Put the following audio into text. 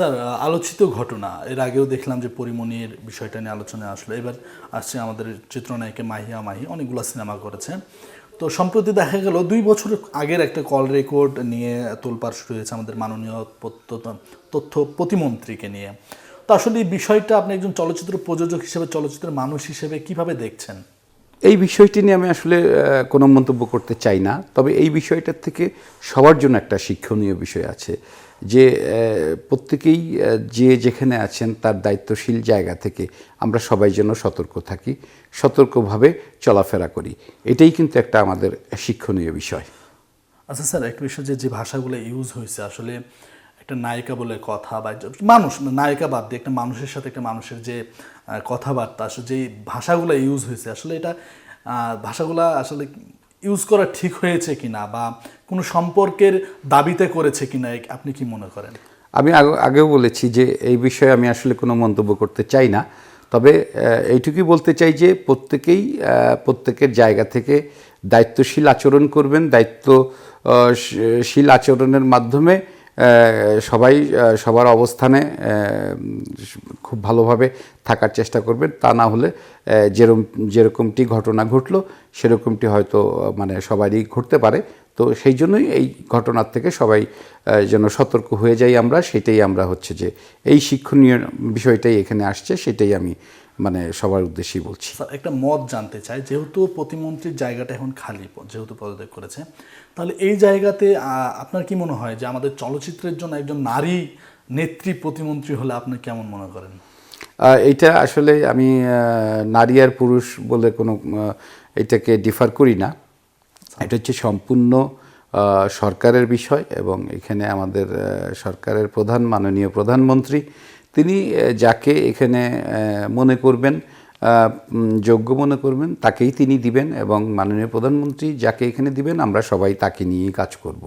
Sir, আলোচিত ঘটনা। এর আগেও দেখলাম যে পরিমণির বিষয়টা নিয়ে আলোচনায় আসলো। এবার আসছে আমাদের চিত্রনায়িকা মাহিয়া মাহি, অনেকগুলো সিনেমা করেছে। তো সম্প্রতি দেখা গেল, দুই বছর আগের একটা কল রেকর্ড নিয়ে তোলপাড় শুরু হয়েছে আমাদের মাননীয় তথ্য প্রতিমন্ত্রীকে নিয়ে। তো আসলে এই বিষয়টা আপনি একজন চলচ্চিত্র প্রযোজক হিসেবে, চলচ্চিত্রের মানুষ হিসেবে কীভাবে দেখছেন? এই বিষয়টি নিয়ে আমি আসলে কোনো মন্তব্য করতে চাই না। তবে এই বিষয়টার থেকে সবার জন্য একটা শিক্ষণীয় বিষয় আছে যে প্রত্যেকেই যে যেখানে আছেন তার দায়িত্বশীল জায়গা থেকে আমরা সবাই যেন সতর্ক থাকি, সতর্কভাবে চলাফেরা করি। এটাই কিন্তু একটা আমাদের শিক্ষণীয় বিষয়। আচ্ছা স্যার একটা বিষয় যে যে ভাষাগুলো ইউজ হয়েছে, আসলে একটা নায়িকা বলে কথা বা মানুষ, নায়িকা বাদ দিয়ে একটা মানুষের সাথে একটা মানুষের যে কথাবার্তা, আসলে যে ভাষাগুলো ইউজ হয়েছে, আসলে এটা ভাষাগুলা আসলে ইউজ করা ঠিক হয়েছে কিনা বা কোনো সম্পর্কের দাবিতে করেছে কিনা, এ- আপনি কি মনে করেন? আমি আগেও বলেছি যে এই বিষয়ে আমি আসলে কোনো মন্তব্য করতে চাই না। তবে এইটুকুই বলতে চাই যে প্রত্যেকেই প্রত্যেকের জায়গা থেকে দায়িত্বশীল আচরণ করবেন। দায়িত্বশীল আচরণের মাধ্যমে সবাই সবার অবস্থানে খুব ভালোভাবে থাকার চেষ্টা করবেন। তা না হলে আহ, যেরকম যেরকমটি ঘটনা ঘটলো সেরকমটি হয়তো মানে সবারই ঘটতে পারে। তো সেই জন্যই এই ঘটনার থেকে সবাই যেন সতর্ক হয়ে যাই আমরা সেটাই আমরা হচ্ছে যে এই শিক্ষণীয় বিষয়টাই এখানে আসছে সেটাই আমি মানে সবার উদ্দেশ্যেই বলছি। স্যার একটা মত জানতে চাই যেহেতু প্রতিমন্ত্রীর জায়গাটা এখন খালি যেহেতু পদত্যাগ করেছে তাহলে এই জায়গাতে আপনার কি মনে হয় যে আমাদের চলচ্চিত্রের জন্য একজন নারী নেত্রী প্রতিমন্ত্রী হলে আপনি কেমন মনে করেন? এইটা আসলে আমি নারী আর পুরুষ বলে কোনো এটাকে ডিফার করি না। এটা হচ্ছে সম্পূর্ণ সরকারের বিষয় এবং এখানে আমাদের সরকারের প্রধান মাননীয় প্রধানমন্ত্রী তিনি যাকে এখানে মনে করবেন যোগ্য মনে করবেন, তাকেই তিনি দিবেন এবং মাননীয় প্রধানমন্ত্রী যাকে এখানে দিবেন, আমরা সবাই তাকে নিয়েই কাজ করব।